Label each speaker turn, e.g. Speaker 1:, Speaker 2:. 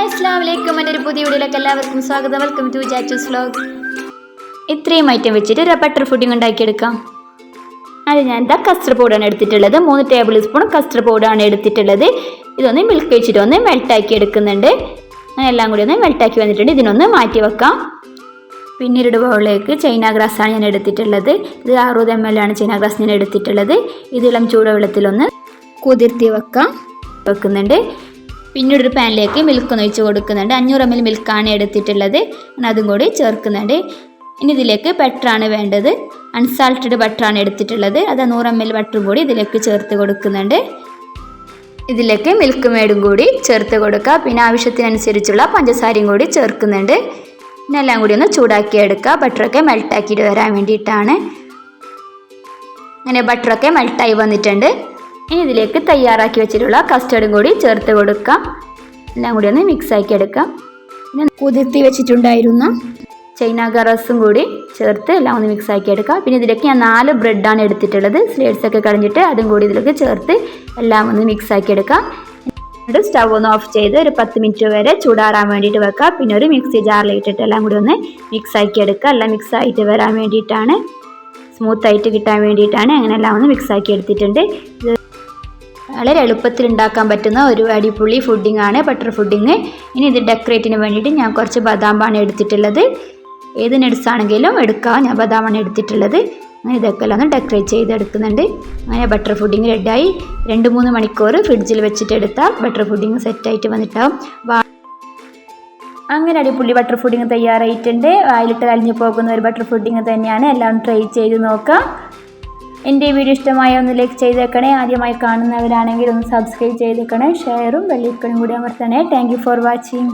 Speaker 1: Hi അസ്ലാം വലൈക്കും എന്റെ ഒരു പുതിയ വീഡിയോയിലേക്ക് എല്ലാവർക്കും സ്വാഗതം. വെൽക്കം ടു ജാച്ചൂസ് വ്ലോഗ് ഇത്രയും ഐറ്റം വെച്ചിട്ട് ഒരു ബട്ടർ ഫുഡിങ് ഉണ്ടാക്കിയെടുക്കാം. അത് ഞാൻ എന്താ കസ്റ്റർ പൗഡറാണ് എടുത്തിട്ടുള്ളത്. മൂന്ന് ടേബിൾ സ്പൂൺ കസ്റ്റർ പൗഡറാണ് എടുത്തിട്ടുള്ളത്. ഇതൊന്ന് മിൽക്ക് വെച്ചിട്ട് ഒന്ന് മെൽട്ടാക്കി എടുക്കുന്നുണ്ട്. എല്ലാം കൂടി ഒന്ന് മെൽട്ടാക്കി വന്നിട്ടുണ്ട്. ഇതിനൊന്ന് മാറ്റി വെക്കാം. പിന്നീട് ബൗളിലേക്ക് ചൈന ഗ്രാസാണ് ഞാൻ എടുത്തിട്ടുള്ളത്. ഇത് അറുപത് എം എൽ ആണ് ചൈന ഗ്രാസ് ഞാൻ എടുത്തിട്ടുള്ളത്. ഇത് ചൂടുവെള്ളത്തിലൊന്ന് കുതിർത്തി വെക്കാം. വെക്കുന്നുണ്ട്. പിന്നീട് ഒരു പാനിലേക്ക് മിൽക്ക് ഒന്ന് ഒഴിച്ച് കൊടുക്കുന്നുണ്ട്. അഞ്ഞൂറ് എം എൽ മിൽക്കാണ് എടുത്തിട്ടുള്ളത്. അതും കൂടി ചേർക്കുന്നുണ്ട്. ഇനി ഇതിലേക്ക് ബട്ടറാണ് വേണ്ടത്. അൺസാൾട്ടഡ് ബട്ടറാണ് എടുത്തിട്ടുള്ളത്. അത് നൂറ് എം എൽ ബട്ടറും കൂടി ഇതിലേക്ക് ചേർത്ത് കൊടുക്കുന്നുണ്ട്. ഇതിലേക്ക് മിൽക്ക് മേടും കൂടി ചേർത്ത് കൊടുക്കുക. പിന്നെ ആവശ്യത്തിനനുസരിച്ചുള്ള പഞ്ചസാരയും കൂടി ചേർക്കുന്നുണ്ട്. പിന്നെ എല്ലാം കൂടി ഒന്ന് ചൂടാക്കി എടുക്കുക. ബട്ടറൊക്കെ മെൽട്ടാക്കിയിട്ട് വരാൻ വേണ്ടിയിട്ടാണ്. അങ്ങനെ ബട്ടറൊക്കെ മെൽട്ടായി വന്നിട്ടുണ്ട്. ഇനി ഇതിലേക്ക് തയ്യാറാക്കി വെച്ചിട്ടുള്ള കസ്റ്റർഡും കൂടി ചേർത്ത് കൊടുക്കാം. എല്ലാം കൂടി ഒന്ന് മിക്സ് ആക്കി എടുക്കാം. പിന്നെ കുതിർത്തി വെച്ചിട്ടുണ്ടായിരുന്ന. ചൈന ഗറസും കൂടി ചേർത്ത് എല്ലാം ഒന്ന് മിക്സ് ആക്കി എടുക്കാം. പിന്നെ ഇതിലേക്ക് ഞാൻ നാല് ബ്രെഡാണ് എടുത്തിട്ടുള്ളത്. സ്ലേറ്റ്സ് ഒക്കെ കളഞ്ഞിട്ട് അതും കൂടി ഇതിലേക്ക് ചേർത്ത് എല്ലാം ഒന്ന് മിക്സ് ആക്കി എടുക്കാം. എന്നിട്ട് സ്റ്റവ് ഒന്ന് ഓഫ് ചെയ്ത് ഒരു പത്ത് മിനിറ്റ് വരെ ചൂടാറാൻ വേണ്ടിയിട്ട് വെക്കാം. പിന്നെ ഒരു മിക്സി ജാറിലിട്ടിട്ട് എല്ലാം കൂടി ഒന്ന് മിക്സ് ആക്കി എടുക്കുക എല്ലാം മിക്സ് ആയിട്ട് വരാൻ വേണ്ടിയിട്ടാണ്. സ്മൂത്ത് ആയിട്ട് കിട്ടാൻ വേണ്ടിയിട്ടാണ് അങ്ങനെ എല്ലാം ഒന്ന് മിക്സ് ആക്കി എടുത്തിട്ടുണ്ട്. വളരെ എളുപ്പത്തിൽ ഉണ്ടാക്കാൻ പറ്റുന്ന ഒരു അടിപൊളി ഫുഡിംഗ് ആണ് ബട്ടർ ഫുഡിങ് ഇനി ഇത് ഡെക്കറേറ്റിന് വേണ്ടിയിട്ട് ഞാൻ കുറച്ച് ബദാം ബദാമാണ് എടുത്തിട്ടുള്ളത്. ഏത് നട്സ് ആണെങ്കിലും എടുക്കാം. ഞാൻ ബദാമാണ് എടുത്തിട്ടുള്ളത്. അങ്ങനെ ഇതൊക്കെ എല്ലാം ഒന്ന് ഡെക്കറേറ്റ് ചെയ്തെടുക്കുന്നുണ്ട്. അങ്ങനെ ബട്ടർ ഫുഡിങ് റെഡിയായി രണ്ട് മൂന്ന് മണിക്കൂർ ഫ്രിഡ്ജിൽ വെച്ചിട്ട് എടുത്താൽ ബട്ടർ ഫുഡിങ് സെറ്റായിട്ട് വന്നിട്ടാവും. അങ്ങനെ അടിപൊളി ബട്ടർ ഫുഡിങ് തയ്യാറായിട്ടുണ്ട്. വായിലിട്ട് അലിഞ്ഞു പോകുന്ന ഒരു ബട്ടർ ഫുഡിങ് തന്നെയാണ്. എല്ലാം ട്രൈ ചെയ്ത് നോക്കാം. എന്റെ വീഡിയോ ഇഷ്ടമായ ഒന്ന് ലൈക്ക് ചെയ്തേക്കണേ. ആദ്യമായി കാണുന്നവരാണെങ്കിൽ ഒന്ന് സബ്സ്ക്രൈബ് ചെയ്തേക്കണേ. ഷെയറും ബെല്ലൈക്കണും കൂടി അമർത്തണേ. Thank for watching